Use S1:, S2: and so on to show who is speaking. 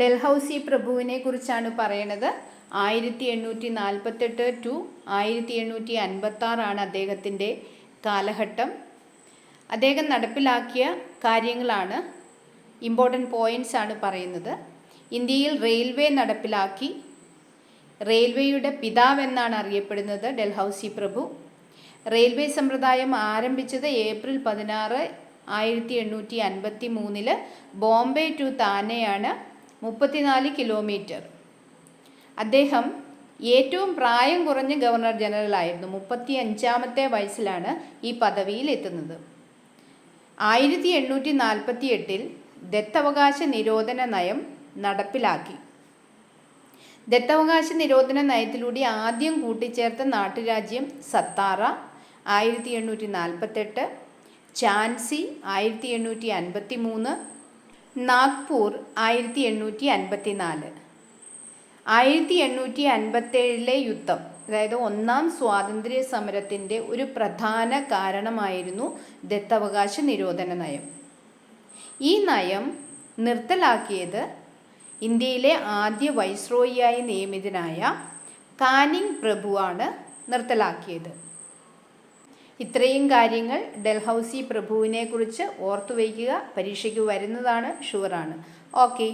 S1: Dalhousie പ്രഭുവിനെ കുറിച്ചാണ് പറയണത്. ആയിരത്തി എണ്ണൂറ്റി നാൽപ്പത്തെട്ട് ടു ആയിരത്തി എണ്ണൂറ്റി അൻപത്തി ആറാണ് അദ്ദേഹത്തിന്റെ കാലഘട്ടം. അദ്ദേഹം നടപ്പിലാക്കിയ കാര്യങ്ങളാണ് ഇമ്പോർട്ടന്റ് പോയിന്റ്സ് ആണ് പറയുന്നത്. ഇന്ത്യയിൽ റെയിൽവേ നടപ്പിലാക്കി. റെയിൽവേയുടെ പിതാവെന്നാണ് അറിയപ്പെടുന്നത് ഡൽഹൌസി പ്രഭു. റെയിൽവേ സമ്പ്രദായം ആരംഭിച്ചത് ഏപ്രിൽ പതിനാറ് ആയിരത്തി എണ്ണൂറ്റി അൻപത്തി മൂന്നിൽ ബോംബെ ടു താനെയാണ്. മുപ്പത്തിനാല് കിലോമീറ്റർ. അദ്ദേഹം ഏറ്റവും പ്രായം കുറഞ്ഞ ഗവർണർ ജനറലായിരുന്നു മുപ്പത്തി അഞ്ചാമത്തെ വയസ്സിലാണ് ഈ പദവിയിൽ എത്തുന്നത്. ആയിരത്തി എണ്ണൂറ്റി നാൽപ്പത്തി എട്ടിൽ ദത്തവകാശ നിരോധന നയം നടപ്പിലാക്കി. ദത്തവകാശ നിരോധന നയത്തിലൂടെ ആദ്യം കൂട്ടിച്ചേർത്ത നാട്ടുരാജ്യം സത്താറ ആയിരത്തി എണ്ണൂറ്റി നാൽപ്പത്തെട്ട് ഝാൻസി ആയിരത്തി എണ്ണൂറ്റി അൻപത്തി മൂന്ന് നാഗ്പൂർ ആയിരത്തി എണ്ണൂറ്റി അൻപത്തി നാല് ആയിരത്തി എണ്ണൂറ്റി അൻപത്തേഴിലെ യുദ്ധം അതായത് ഒന്നാം സ്വാതന്ത്ര്യ സമരത്തിന്റെ ഒരു പ്രധാന കാരണമായിരുന്നു ദത്തവകാശ നിരോധന നയം. ഈ നയം നിർത്തലാക്കിയത് ഇന്ത്യയിലെ ആദ്യ വൈസ്രോയിയായി നിയമിതനായ കാനിങ് പ്രഭുവാണ് നിർത്തലാക്കിയത്. ഇത്രയും കാര്യങ്ങൾ ഡൽഹൌസി പ്രഭുവിനെ കുറിച്ച് ഓർത്തു വയ്ക്കുക പരീക്ഷയ്ക്ക് വരുന്നതാണ് ഷുവറാണ് ഓക്കെ